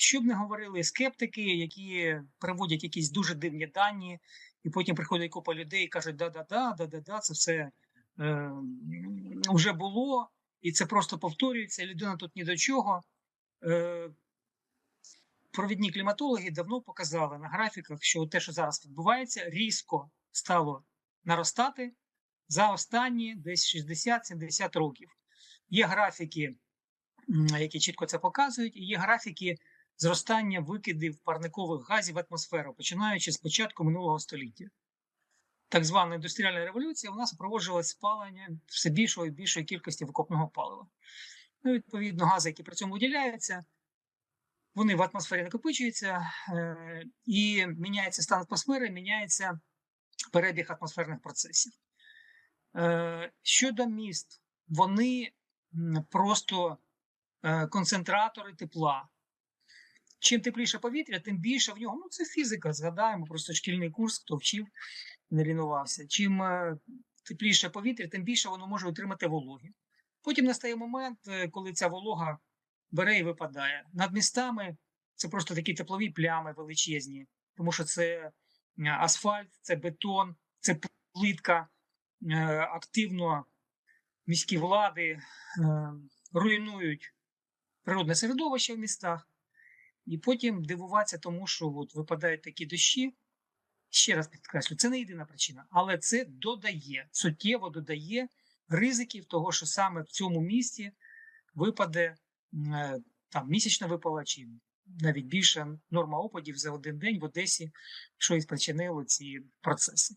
Що б не говорили скептики, які приводять якісь дуже дивні дані, і потім приходить купа людей і кажуть, да-да-да, да-да-да, це все е, вже було, і це просто повторюється. Людина тут ні до чого. Е, провідні кліматологи давно показали на графіках, що те, що зараз відбувається, різко стало наростати за останні десь 60-70 років. Є графіки, які чітко це показують, і є графіки зростання викидів парникових газів в атмосферу, починаючи з початку минулого століття. Так звана індустріальна революція у нас впроваджувалось спалення все більшої і більшої кількості викопного палива. Ну, відповідно, гази, які при цьому виділяються, вони в атмосфері накопичуються, е, і міняється стан атмосфери, міняється перебіг атмосферних процесів. Е, щодо міст, вони просто е, концентратори тепла. Чим тепліше повітря, тим більше в нього. Ну, це фізика, згадаємо, просто шкільний курс, хто вчив, не лінувався. Чим е, тепліше повітря, тим більше воно може отримати вологи. Потім настає момент, е, коли ця волога бере і випадає. Над містами це просто такі теплові плями величезні, тому що це е, асфальт, це бетон, це плитка. Активно міські влади руйнують природне середовище в містах, і потім дивуватися тому, що от випадають такі дощі. Ще раз підкреслю, це не єдина причина, але це додає, суттєво додає ризиків того, що саме в цьому місті випаде е, там місячна випала чи навіть більше норма опадів за один день в Одесі, що і спричинило ці процеси.